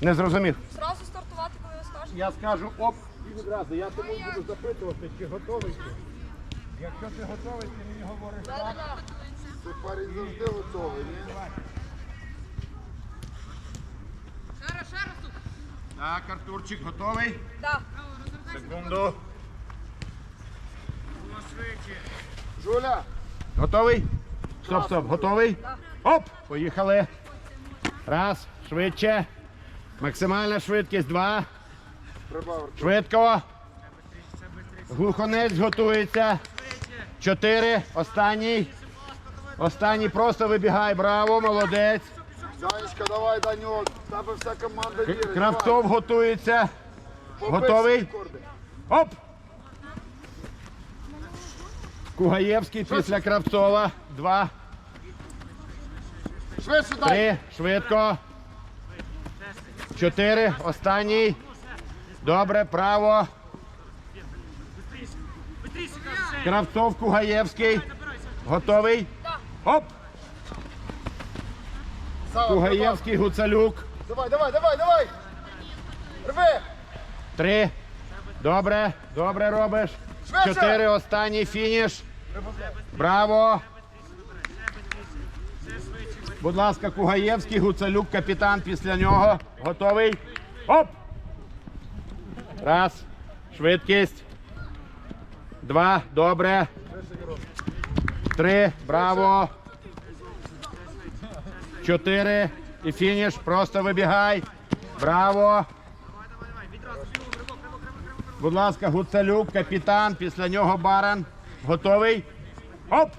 Не зрозумів. Зразу стартувати, коли ви скажете. Я скажу оп і відразу. Я тому буду запитувати, чи готовий ти. Якщо ти готовий, ти мені говориш. Да-да-да. Ти парень завжди готовий, ні? Так, Артурчик, готовий? Да. Секунду. Жуля, Готовий? Стоп, стоп, готовий? Оп! Поїхали. Раз, швидше. Максимальна швидкість. Два. Швидко. Глухонець готується. Чотири. Останній. Останній просто вибігай. Браво, молодець. Данечка, давай, Даньок. Тебе вся команда вірить. Кравцов готується. Готовий? Оп! Кугаєвський після Кравцова. Два, Швидше три. Швидко. Чотири. Останній. Добре, право. Кравцов, Кугаєвський. Готовий? Оп! Кугаєвський, Гуцалюк. Давай, давай, давай, давай. Рви. Три. Добре, добре робиш. Чотири. Останній фініш. Браво. Будь ласка, Кугаєвський, Гуцалюк, капітан після нього. Готовий. Оп! Раз. Швидкість. Два. Добре. Три. Браво. Чотири. І фініш. Просто вибігай. Браво. Будь ласка, Гуцалюк, капітан, після нього баран. Готовий? Оп!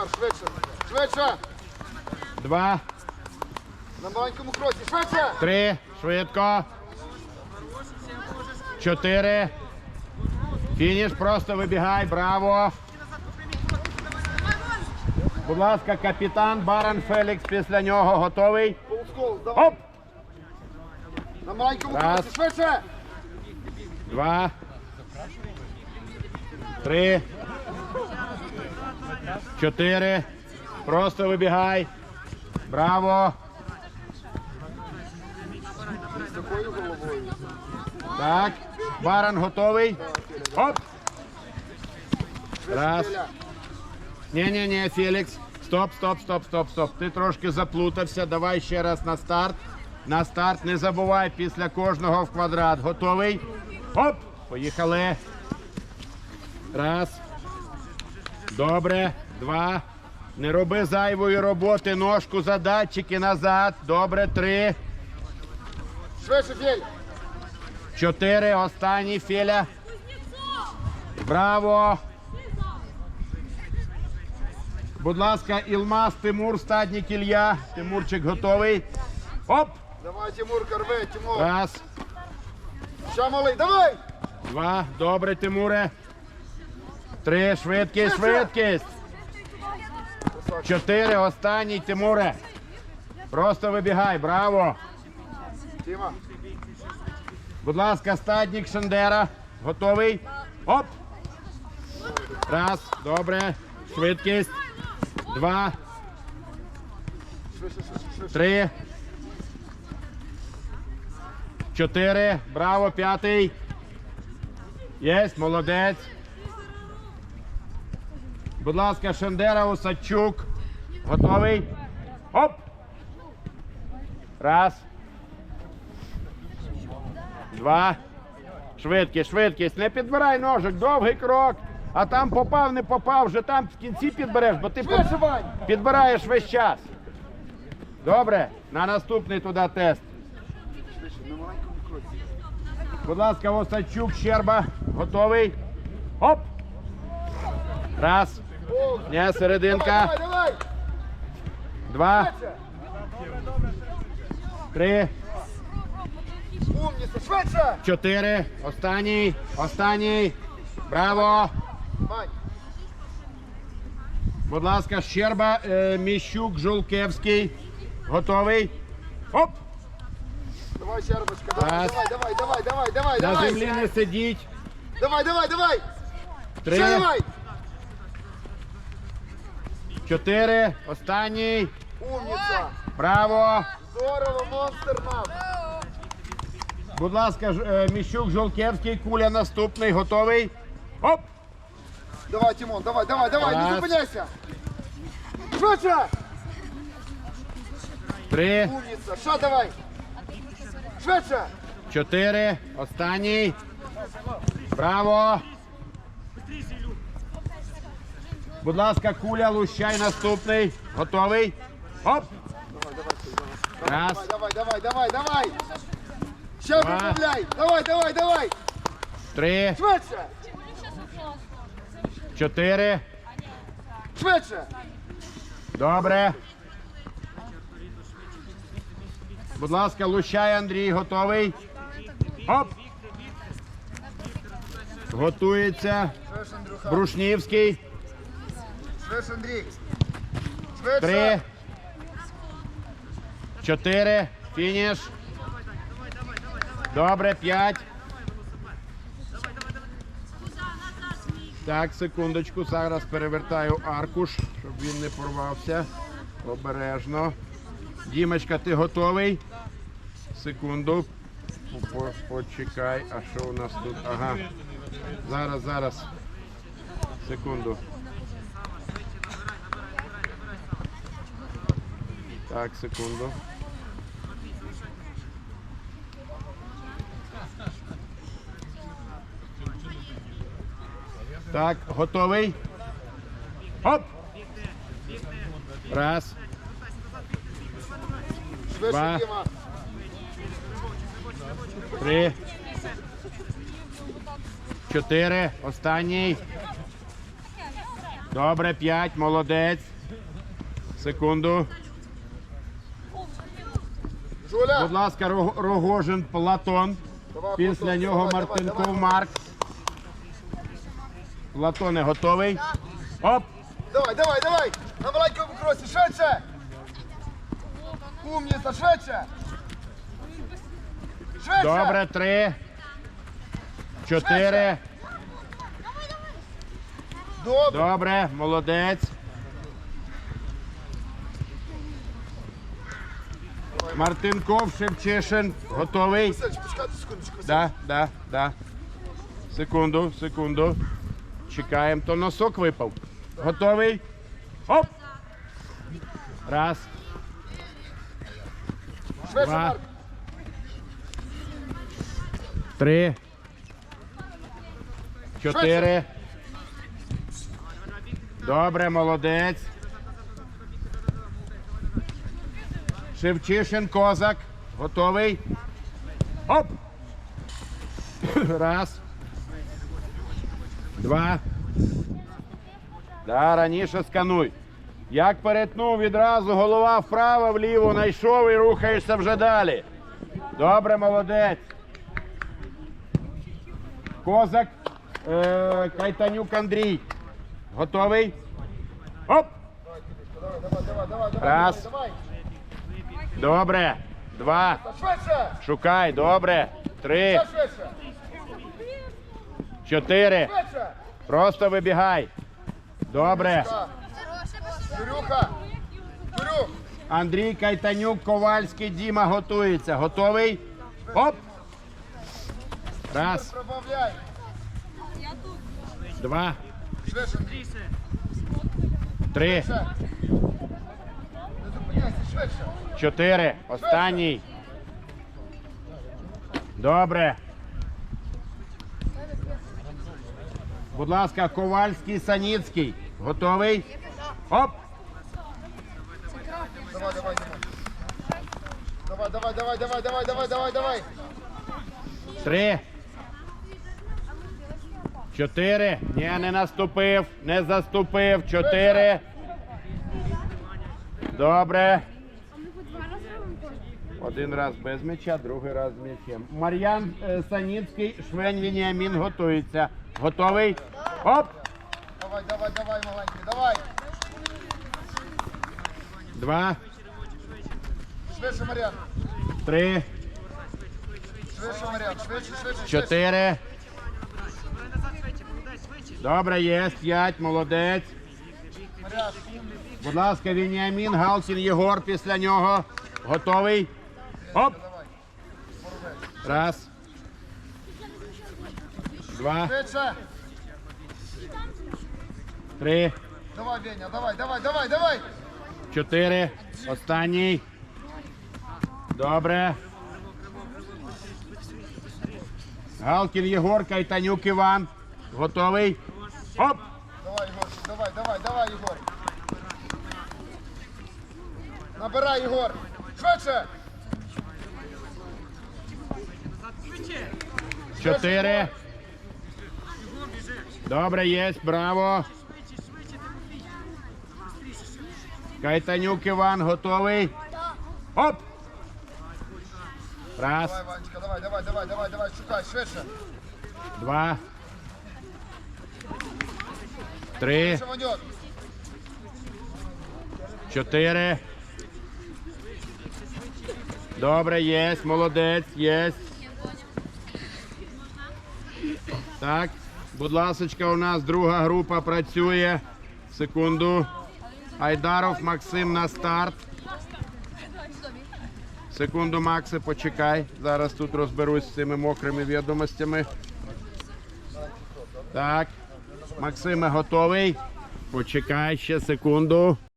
Давай, швидше. Швидше. Два, На маленькому кроці. Швидше. три, швидко. Чотири. Фініш, просто вибігай, браво. Будь ласка, капітан, баран Фелікс після нього. Готовий? Оп! На маленькому кроці. Швидше. Два. Три. Чотири. Просто вибігай. Браво. Так. Баран готовий. Оп. Раз. Ні, ні, ні, Фелікс. Стоп, стоп, стоп, стоп, стоп. Ти трошки заплутався. Давай ще раз на старт. На старт. Не забувай після кожного в квадрат. Готовий? Оп! Поїхали. Раз. Добре. Два. Не роби зайвої роботи. Ножку за датчики назад. Добре. Три. Швидше, Філь. Чотири. Останній Феля. Браво. Будь ласка, Ілмаз, Тимур, стадник Ілля. Тимурчик готовий. Оп! Давай, Тимурка, рви, Тимур. Раз, Ще малий, давай. два. Добре, Тимуре. Три. Швидкість, швидкість. Чотири. Останній, Тимуре. Просто вибігай. Браво. Тіма. Будь ласка, стадник Шендера. Готовий? Оп! Раз, добре. Швидкість. Два, три. Чотири. Браво, п'ятий. Єсть, молодець. Будь ласка, Шендера, Усачук. Готовий? Оп! Раз. Два. Швидкість, швидкість. Не підбирай ножик, довгий крок. А там попав, не попав, вже там в кінці підбереш, бо ти підбираєш весь час. Добре, на наступний туди тест. Будь ласка, Осадчук, Щерба. Готовий? Оп! Раз. Не, серединка. Два, три, чотири. Останній. Останній. Браво. Будь ласка, Щерба, е, Міщук, Жулкевський. Готовий? Оп! Давай, Щербочка, давай, давай, давай, давай, давай, давай, На землі не сидіть. Давай, давай, давай. Три, Ще давай. Чотири. Останній. Умніця. Браво! Здорово, монстр нам. Будь ласка, е, Міщук, Жолкевський, куля наступний, готовий. Оп! Давай, Тимон, давай, давай, давай, не зупиняйся. Швидше! Три, Умниця, що давай? Швидше! чотири, останній. Браво! Будь ласка, куля, лущай наступний. Готовий. Оп! Раз, Давай, давай, давай, давай! Ще Два. поправляй! Давай, давай, давай! три, Швидше! чотири. Швидше! Добре. Будь ласка, Лущай Андрій, готовий. Оп! Готується. Брушнівський. Швидше, Андрій! Швидше! Три. Чотири. Фініш. Добре, п'ять. Так, секундочку. Зараз перевертаю аркуш, щоб він не порвався. Обережно. Дімочка, ти готовий? Секунду. По- по- Почекай. А що у нас тут? Ага. Зараз, зараз. Секунду. Так, секунду. Так, готовий. Оп! Раз, Два. Три. Чотири. Останній. Добре, п'ять. Молодець. Секунду. Жуля! Будь ласка, Рог- Рогожин Платон. Давай, Після Платон, нього давай, Мартинков давай, давай. Марк. Платоне готовий. Оп! Давай, давай, давай! На маленькому кросі, швидше! Умніця, швидше! Швидше! Добре, три. Чотири. Добре! Добре, молодець. Мартинков Шевчишин. Готовий? Да, да, да. Секунду, секунду. Чекаємо, то носок випав. Готовий? Оп! Раз, два, три, чотири. Добре, молодець. Шевчишин козак. Готовий. Оп! Раз. Два. Да, раніше скануй. Як перетнув відразу голова вправо, вліво, знайшов і рухаєшся вже далі. Добре, молодець. Козак е, Кайтанюк Андрій. Готовий? Оп! Раз. Добре. Два. Шукай. Добре. Три. Чотири. Просто вибігай. Добре. Андрій Кайтанюк, Ковальський, Діма готується. Готовий? Оп! Раз, два, три, Ще! Не зупиняйся, швидше! Чотири. Останній. Добре. Будь ласка, Ковальський, Саніцький. Готовий? Оп! Давай, давай, давай! Давай, давай, давай, давай, давай! Три. Чотири. Ні, не наступив. Не заступив. Чотири. Добре. Один раз без м'яча, другий раз з м'ячем. Мар'ян е, Саніцький, Швень Вініамін готується. Готовий? Оп! Давай, давай, давай, маленький, давай! Два, Швидше, Мар'ян! три, Швидше, Мар'ян, швидше, швидше, швидше! чотири. Добре, є. П'ять, молодець. Будь ласка, Вініамін, Галкін, Єгор після нього. Готовий. Оп! Раз. Два, Швидше. три, Давай, Веня, давай, давай, давай, давай. чотири. Останній. Добре. Галкін, Єгор, Кайтанюк, Іван. Готовий. Оп! Давай, Егорчик, давай, давай, давай, Егор. Набирай, Егор. Швидше. Чотири. Добре, є, браво. Кайтанюк Іван готовий. Оп! Раз, Давай, Ванечка, давай, давай, давай, давай, давай, шукай, швидше. два, три, чотири. Добре, є, молодець, є. Так, будь ласочка, у нас друга група працює. Секунду. Айдаров Максим на старт. Секунду, Макси, почекай. Зараз тут розберусь з цими мокрими відомостями. Так. Максиме готовий. Почекай ще секунду.